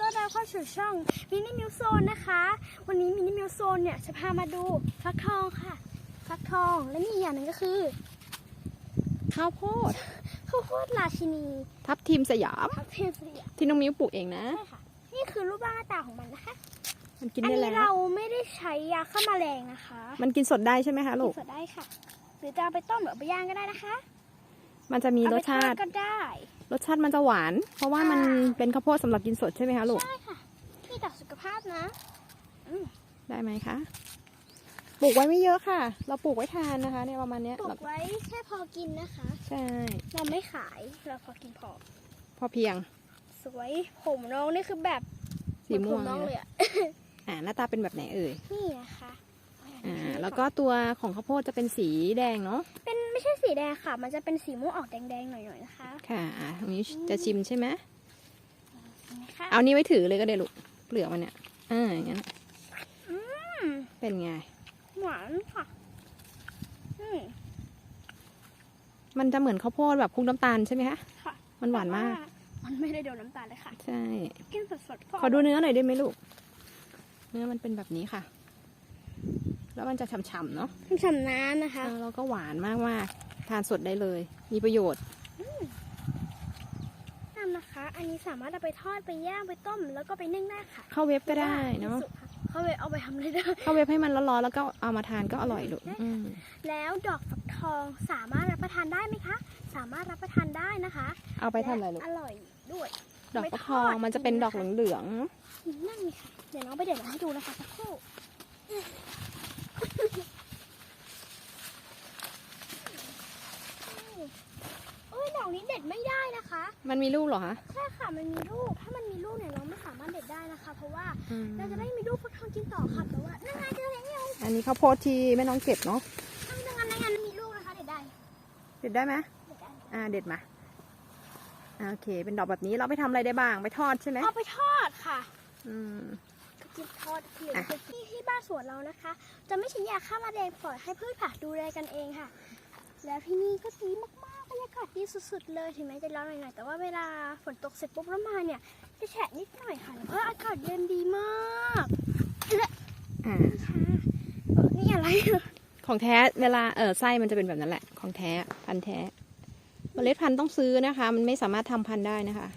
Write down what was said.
ต้อนรับเข้าสู่ช่องมินิมิวโซนนะคะ วันนี้มินิมิวโซนเนี่ยจะพามาดูฟักทองค่ะ ฟักทองและนี่อีกอย่างหนึ่งก็คือข้าวโพดข้าวโพดราชินีทับทิมสยามพักเทสยามที่น้องมิ้วปลูกเองนะใช่ค่ะนี่คือรูปร่างหน้าตาของมันนะคะมันกินอันได้นี้แล้เราวไม่ได้ใช้ยาฆ่าแมลงนะคะ มันกินสดได้ใช่ไหมคะลูกกินสดได้ค่ะ หรือจะเอาไปต้มหรือเอาไปย่างก็ได้นะคะ มันจะมีเอารไปสทอชาดติก็ได้ รสชาติมันจะหวาน เพราะว่ามันอ่าเป็นข้าวโพดสำหรับกินสดใช่ไหมคะลูก ใช่ค่ะนี่ต่อสุขภาพนะอืมได้ไหมคะ ปลูกไว้ไม่เยอะค่ะ เราปลูกไว้ทานนะคะเนี่ยประมาณเนี้ยปลูเรากไว้แค่พอกินนะคะ ใช่ เราไม่ขายเราพอกินพอ พอเพียง สวยผมน้องนี่คือแบบสีม่วงเหอนผน้องเลเลยยอะ อ่าหน้าตาเป็นแบบไหนเอ่ย นี่นะคะ อ่าแล้วก็ตัวของข้าวโพดจะเป็นสีแดงเนาะเป็นไม่ใช่สีแดงค่ะ มันจะเป็นสีม่วงออกแดงๆหน่อยๆนะคะค่ะอ่าตรงนี้จะชิมใช่ไหมเห็นไหมคะเอานี่ไว้ถือเลยก็ได้ลูกเปลือกมันเนี่ยอ่าอย่างนั้นอืมเป็นไงหวานค่ะอืมมันจะเหมือนข้าวโพดแบบคลุกน้ำตาลใช่ไหมคะค่ะมันหวานมากแต่มันไม่ได้โดนน้ำตาลเลยค่ะ ใช่ กินสดๆก็ขอดูเนื้อหน่อยได้ไหมลูก เนื้อมันเป็นแบบนี้ค่ะ แล้วมันจะฉ่ำๆเนาะฉ่ำน้ำนะคะแล้วก็หวานมากๆทานสดได้เลย มีประโยชน์น้ำนะคะ อันนี้สามารถเอาไปทอดไปย่างไปต้ม แล้วก็ไปนึ่งได้ค่ะ เข้าเว็บก็ได้เนาะสุกค่ะเขาไปเอาไปทำอะไรได้เข้าเว็บให้มันร้อนๆแล้วก็เอามาทานก็อร่อยลูกอืมแล้วดอกฟักทองสามารถรับประทานได้ไหมคะ สามารถรับประทานได้นะคะ เอาไปทำอะไรลูกและอร่อยด้วย ดอกฟักทองมันจะเป็นดอกเหลืองนั่นไงค่ะเดี๋ยวน้องไปเด็ดมาให้ดูนะคะสักครู่เอ้ยดอกนี้เด็ดไม่ได้นะคะๆมันมีลูกเหรอคะ ใช่ค่ะ มันมีลูก ถ้ามันมีลูกเนี่ยเราไม่สามารถเด็ดได้นะคะ เพราะว่าอืม เราจะได้มีลูกฟักทองกินต่อค่ะ แต่ว่านั่นไงเจอแล้วเนี่ยอันนี้ข้าวโพดที่แม่น้องเก็บเนาะนั่นนั่นนั่นมีลูกนะคะเด็ดได้เด็ดได้ไหมเด็ดได้ อ่าเด็ดมาอ่าโอเค เป็นดอกแบบนี้เราไปทำอะไรได้บ้างไปทอดใช่ไหมเอาไปทอดค่ะอืม กินทอดหรืออะที่ที่บ้านสวนเรานะคะ จะไม่ใช้ยาฆ่าแมลงปล่อยให้พืชผักดูแลกันเองค่ะ แล้วที่นี่ก็ดี ดีสุดๆเลยถึงแม้จะร้อนหน่อยๆแต่ว่าเวลาฝนตกเสร็จปุ๊บแล้วมาเนี่ยจะแฉะนิดหน่อยค่ะเพราะอากาศเย็นดีมากและอ่าค่ะเออนี่อะไรของแท้เวลาเออไส้มันจะเป็นแบบนั้นแหละ ของแท้พันธุ์แท้เมล็ดพันธุ์ต้องซื้อนะคะ มันไม่สามารถทำพันธุ์ได้นะคะ